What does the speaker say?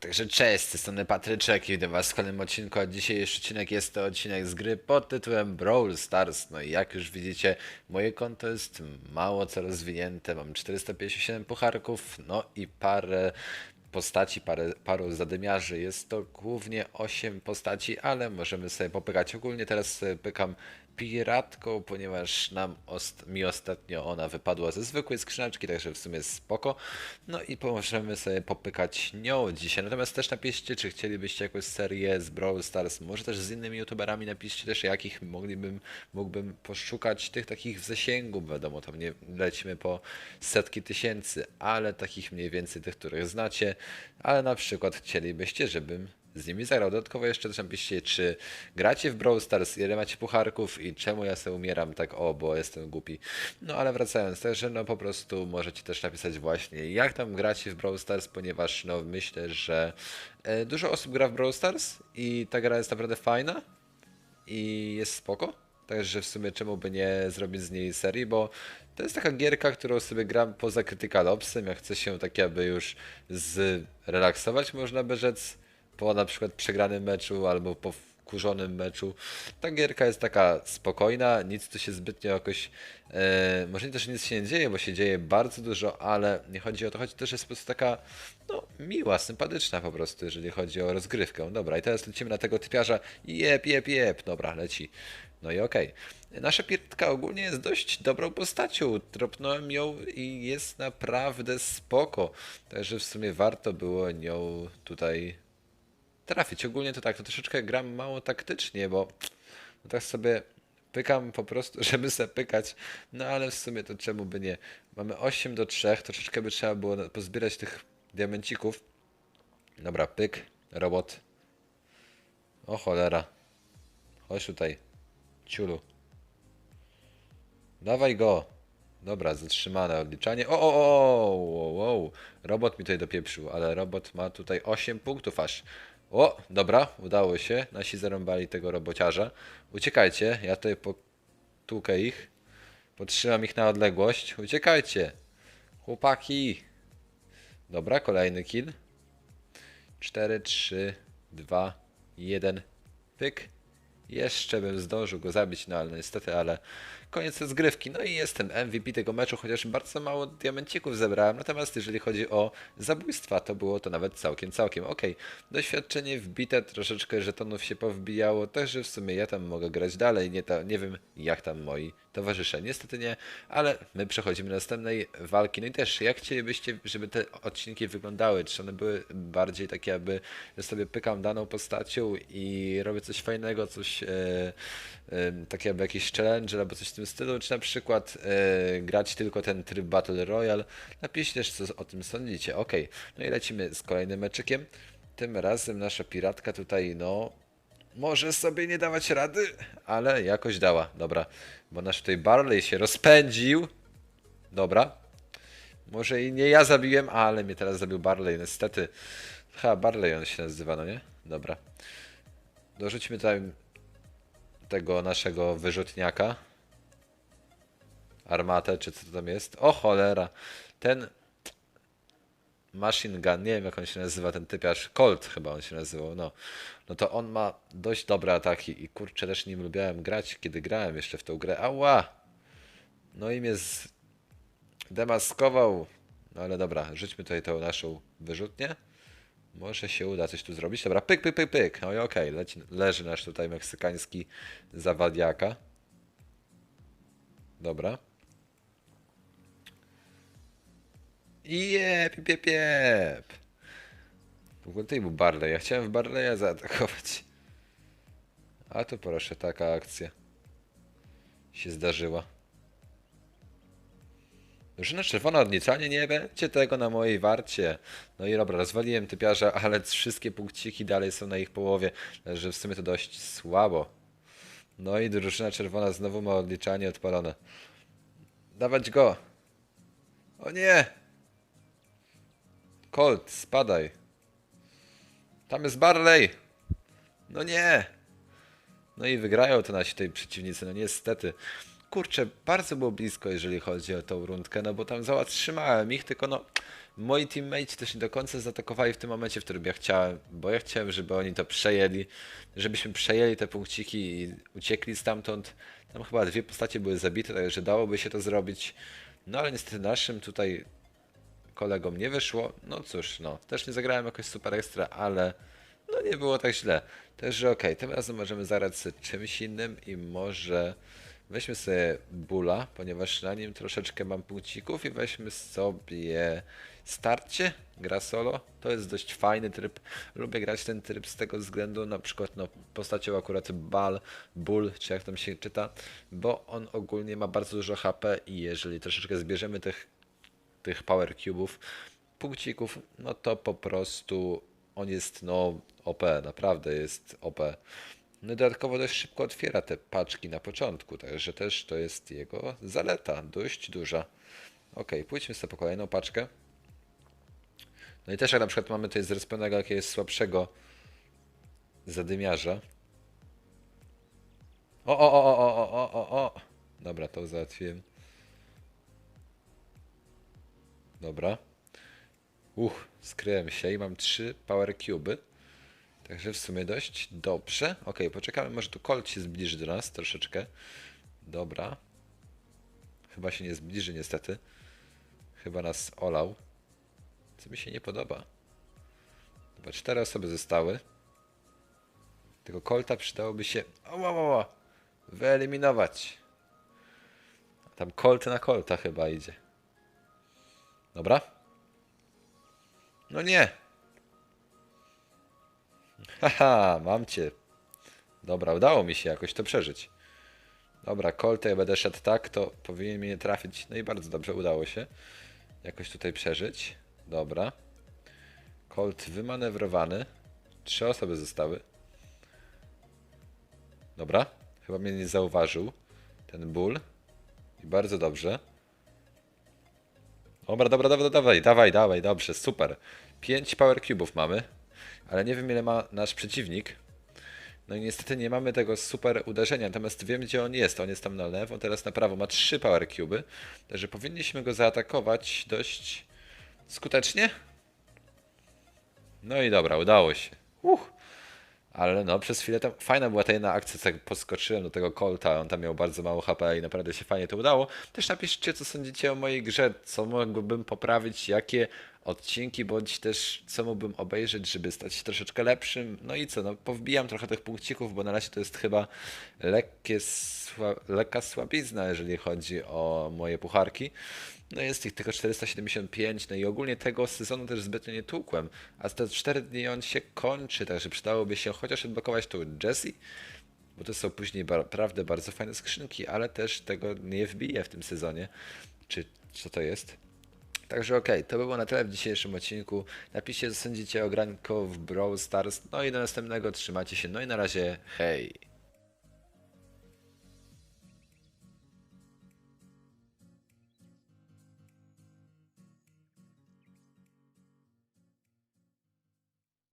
Także cześć, z tej strony Patryczek i witam was w kolejnym odcinku, a dzisiejszy odcinek jest to odcinek z gry pod tytułem Brawl Stars. No i jak już widzicie, moje konto jest mało co rozwinięte, mam 457 pucharków, no i parę postaci, parę, paru zadymiarzy. Jest to głównie 8 postaci, ale możemy sobie popykać. Ogólnie teraz sobie pykam piratką, ponieważ nam ost mi ostatnio ona wypadła ze zwykłej skrzyneczki, także w sumie spoko. No i możemy sobie popykać nią dzisiaj. Natomiast też napiszcie, czy chcielibyście jakąś serię z Brawl Stars, może też z innymi youtuberami, napiszcie też jakich moglibym, mógłbym poszukać tych takich w zasięgu, wiadomo, tam nie lecimy po setki tysięcy, ale takich mniej więcej tych, których znacie, ale na przykład chcielibyście, żebym z nimi zagrał. Dodatkowo jeszcze też napiszcie, czy gracie w Brawl Stars, ile macie pucharków i czemu ja sobie umieram tak o, bo jestem głupi. No ale wracając, także no po prostu możecie też napisać właśnie, jak tam gracie w Brawl Stars, ponieważ no myślę, że e, dużo osób gra w Brawl Stars i ta gra jest naprawdę fajna i jest spoko. Także w sumie czemu by nie zrobić z niej serii, bo to jest taka gierka, którą sobie gram poza Critical Opsem, jak chce się tak jakby już zrelaksować, można by rzec, po na przykład przegranym meczu albo po wkurzonym meczu. Ta gierka jest taka spokojna, nic tu się zbytnio jakoś, e, może nie też nic się nie dzieje, bo się dzieje bardzo dużo, ale nie chodzi o to, chodzi też jest po prostu taka, no, miła, sympatyczna po prostu, jeżeli chodzi o rozgrywkę. Dobra, i teraz lecimy na tego typiarza, jep, jep, jep, dobra, leci. No i okej. Nasza piratka ogólnie jest dość dobrą postacią. Tropnąłem ją i jest naprawdę spoko. Także w sumie warto było nią tutaj trafić. Ogólnie to tak, to troszeczkę gram mało taktycznie, bo no tak sobie pykam po prostu, żeby se pykać. No ale w sumie to czemu by nie. Mamy 8 do 3, troszeczkę by trzeba było pozbierać tych diamencików. Dobra, pyk, robot. O cholera. Chodź tutaj. Ciulu. Dawaj go. Dobra, zatrzymane odliczanie. O, o, o, o, o, o. Robot mi tutaj dopieprzył, ale robot ma tutaj 8 punktów aż. O, dobra, udało się. Nasi zarąbali tego robociarza. Uciekajcie, ja tutaj potłukę ich. Podtrzymam ich na odległość. Uciekajcie. Chłopaki. Dobra, kolejny kill. 4, 3, 2, 1. Pyk. Jeszcze bym zdążył go zabić, no ale niestety, ale koniec rozgrywki. No i jestem MVP tego meczu, chociaż bardzo mało diamencików zebrałem. Natomiast jeżeli chodzi o zabójstwa, to było to nawet całkiem, całkiem okej. Doświadczenie wbite, troszeczkę żetonów się powbijało, także w sumie ja tam mogę grać dalej. Nie, ta, nie wiem jak tam moi towarzysze. Niestety nie, ale my przechodzimy do następnej walki. No i też, jak chcielibyście, żeby te odcinki wyglądały? Czy one były bardziej takie, aby ja sobie pykam daną postacią i robię coś fajnego, coś e, e, takie jakby jakiś challenge albo coś w tym stylu, czy na przykład e, grać tylko ten tryb Battle Royale? Napiszcie też, co o tym sądzicie. Ok, no i lecimy z kolejnym meczykiem. Tym razem nasza piratka tutaj, no, może sobie nie dawać rady, ale jakoś dała. Dobra, bo nasz tutaj Barley się rozpędził. Dobra. Może i nie ja zabiłem, ale mnie teraz zabił Barley, niestety. Chyba Barley on się nazywa, no nie? Dobra. Dorzućmy tutaj tego naszego wyrzutniaka. Armatę, czy co to tam jest? O cholera. Ten Machine Gun, nie wiem jak on się nazywa, ten typiarz, Colt chyba on się nazywał, no. No to on ma dość dobre ataki i kurczę też nim lubiałem grać, kiedy grałem jeszcze w tą grę. Ała! No i mnie zdemaskował. No ale dobra, rzućmy tutaj tą naszą wyrzutnię. Może się uda coś tu zrobić. Dobra, pyk, pyk, pyk, pyk. No i okej, leci leży nasz tutaj meksykański zawadiaka. Dobra. Jep, jep, jep. W ogóle tutaj był Barley. Ja chciałem w Barleya zaatakować. A tu proszę, taka akcja się zdarzyła. Drużyna czerwona odliczanie, nie będzie tego na mojej warcie. No i dobra, rozwaliłem typiarza, ale wszystkie punkciki dalej są na ich połowie, że w sumie to dość słabo. No i drużyna czerwona znowu ma odliczanie odpalone. Dawać go! O nie! Colt, spadaj. Tam jest Barley. No nie. No i wygrają to nasi tej przeciwnicy, no niestety. kurczę, bardzo było blisko, jeżeli chodzi o tą rundkę, no bo tam zatrzymałem ich, tylko no moi teammates też nie do końca zaatakowali w tym momencie, w którym ja chciałem, bo ja chciałem, żeby oni to przejęli, żebyśmy przejęli te punkciki i uciekli stamtąd. Tam chyba dwie postacie były zabite, także dałoby się to zrobić. No ale niestety naszym tutaj kolegom nie wyszło. No cóż, no, też nie zagrałem jakoś super ekstra, ale no nie było tak źle. Także okej, tym razem możemy zagrać z czymś innym i może weźmy sobie Bula, ponieważ na nim troszeczkę mam punkcików i weźmy sobie starcie, gra solo. To jest dość fajny tryb. Lubię grać ten tryb z tego względu, na przykład no, postacią akurat Bal, Bull, czy jak tam się czyta, bo on ogólnie ma bardzo dużo HP i jeżeli troszeczkę zbierzemy tych tych power cubów, punkcików, no to po prostu on jest no OP, naprawdę jest OP. No dodatkowo dość szybko otwiera te paczki na początku, także też to jest jego zaleta, dość duża. Ok, pójdźmy sobie po kolejną paczkę. No i też jak na przykład mamy tutaj zrespionego jakiegoś słabszego zadymiarza. O, o, o, o, o, o, o, o. Dobra, to załatwiłem. Dobra. Uch, skryłem się i mam trzy power cuby. Także w sumie dość dobrze. Ok, poczekamy, może tu Colt się zbliży do nas troszeczkę. Dobra. Chyba się nie zbliży niestety. Chyba nas olał. Co mi się nie podoba. Chyba cztery osoby zostały. Tego Colta przydałoby się o, o, o, wyeliminować. Tam Colt na Colta chyba idzie. Dobra. No nie. Haha, mam cię. Dobra, udało mi się jakoś to przeżyć. Dobra, Colt, jak będę szedł tak, to powinien mnie nie trafić. No i bardzo dobrze, udało się jakoś tutaj przeżyć. Dobra. Colt wymanewrowany. Trzy osoby zostały. Dobra. Chyba mnie nie zauważył. Ten ból. I bardzo dobrze. Dobra, dobra, dobra, dawaj, dawaj, dawaj, dobrze, super. 5 power cubów mamy, ale nie wiem ile ma nasz przeciwnik. No i niestety nie mamy tego super uderzenia, natomiast wiem gdzie on jest. On jest tam na lewo, teraz na prawo ma 3 power cuby. Także powinniśmy go zaatakować dość skutecznie. No i dobra, udało się. Uch. Ale no, przez chwilę tam fajna była ta jedna akcja, jak podskoczyłem do tego Colta, on tam miał bardzo mało HP i naprawdę się fajnie to udało. Też napiszcie, co sądzicie o mojej grze, co mógłbym poprawić, jakie odcinki, bądź też co mógłbym obejrzeć, żeby stać się troszeczkę lepszym. No i co, no powbijam trochę tych punkcików, bo na razie to jest chyba lekkie, sła, lekka słabizna, jeżeli chodzi o moje pucharki. No jest ich tylko 475, no i ogólnie tego sezonu też zbytnio nie tłukłem, a te 4 dni on się kończy, także przydałoby się chociaż odblokować tu Jessie, bo to są później naprawdę bardzo fajne skrzynki, ale też tego nie wbiję w tym sezonie, czy co to jest. Także okej, to by było na tyle w dzisiejszym odcinku. Napiszcie, co sądzicie o granko w Brawl Stars. No i do następnego, trzymajcie się, no i na razie, hej!